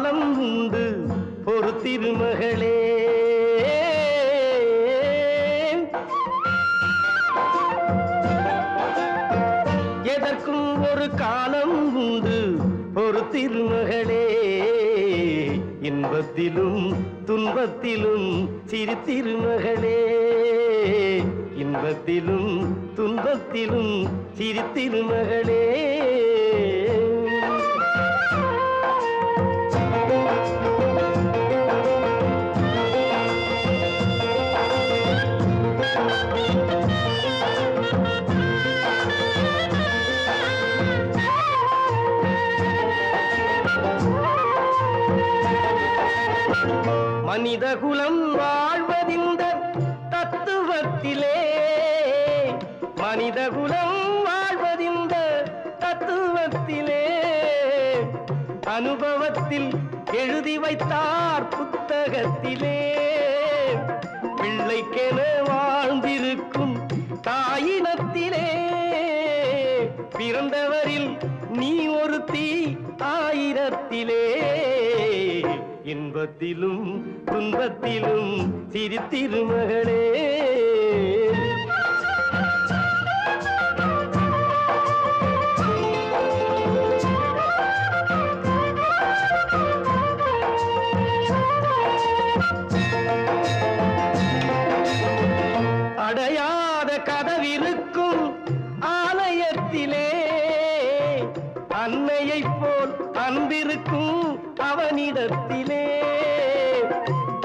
காலம் உண்டு பொறுத்திருமகளே எதற்கும் ஒரு காலம் உண்டு பொறுத்திருமகளே இன்பத்திலும் துன்பத்திலும் சிரித்திருமகளே இன்பத்திலும் துன்பத்திலும் சிரித்திருமகளே மனித குலம் வாழ்வதிந்த தத்துவத்திலே. மனித குலம் வாழ்வதிந்த தத்துவத்திலே. அனுபவத்தில் எழுதி வைத்தார் புத்தகத்திலே. பிள்ளைக்கென வாழ்ந்திருக்கும் தாயினத்திலே. பிறந்தவரில் நீ ஒரு தீ ஆயிரத்திலே. இன்பத்திலும் துன்பத்திலும் சிரித்திருமகளே. அடையாத கதவிருக்கும் ஆலயத்திலே அன்னையைப் போல் அன்பிருக்கும் அவனிடத்திலே.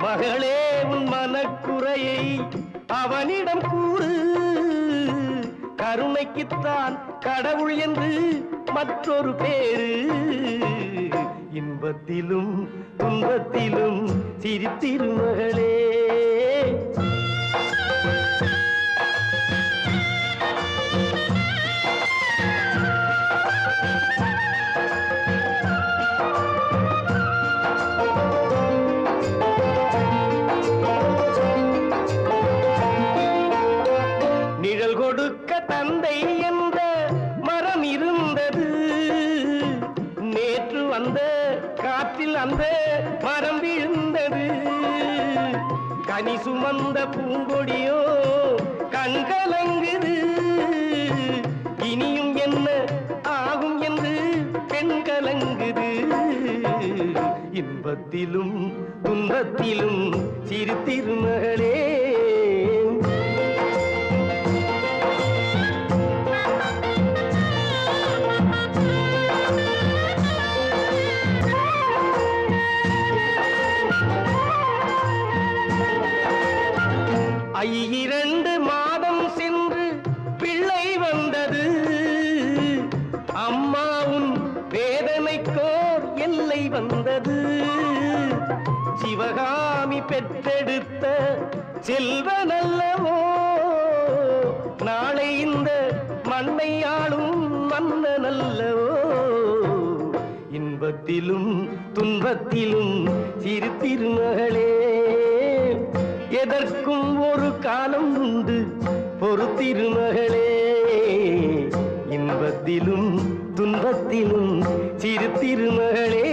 மகளே உன் மனக்குறையை அவனிடம் கூறு. கருணைக்குத்தான் கடவுள் என்று மற்றொரு பேரு. இன்பத்திலும் துன்பத்திலும் சிரித்திரு மகளே. அந்த மரம் விழுந்தது. கனி சுமந்த பூங்கொடியோ கண்கலங்குது. இனியும் என்ன ஆகும் என்று பெண் கலங்குது இன்பத்திலும் துன்பத்திலும் சிறு திருமகளே இரண்டு மாதம் சென்று பிள்ளை வந்தது. அம்மாவும் வேதனைக்கோர் எல்லை வந்தது. சிவகாமி பெற்றெடுத்த செல்வ நல்லவோ நாளை இந்த மண்ணை ஆளும் மன்னனல்லவோ இன்பத்திலும் துன்பத்திலும் சிறு திருமகளே எதற்கும் ஒரு காலம் உண்டு. பொறுத்திருமகளே இன்பத்திலும் துன்பத்திலும் சிறு திருமகளே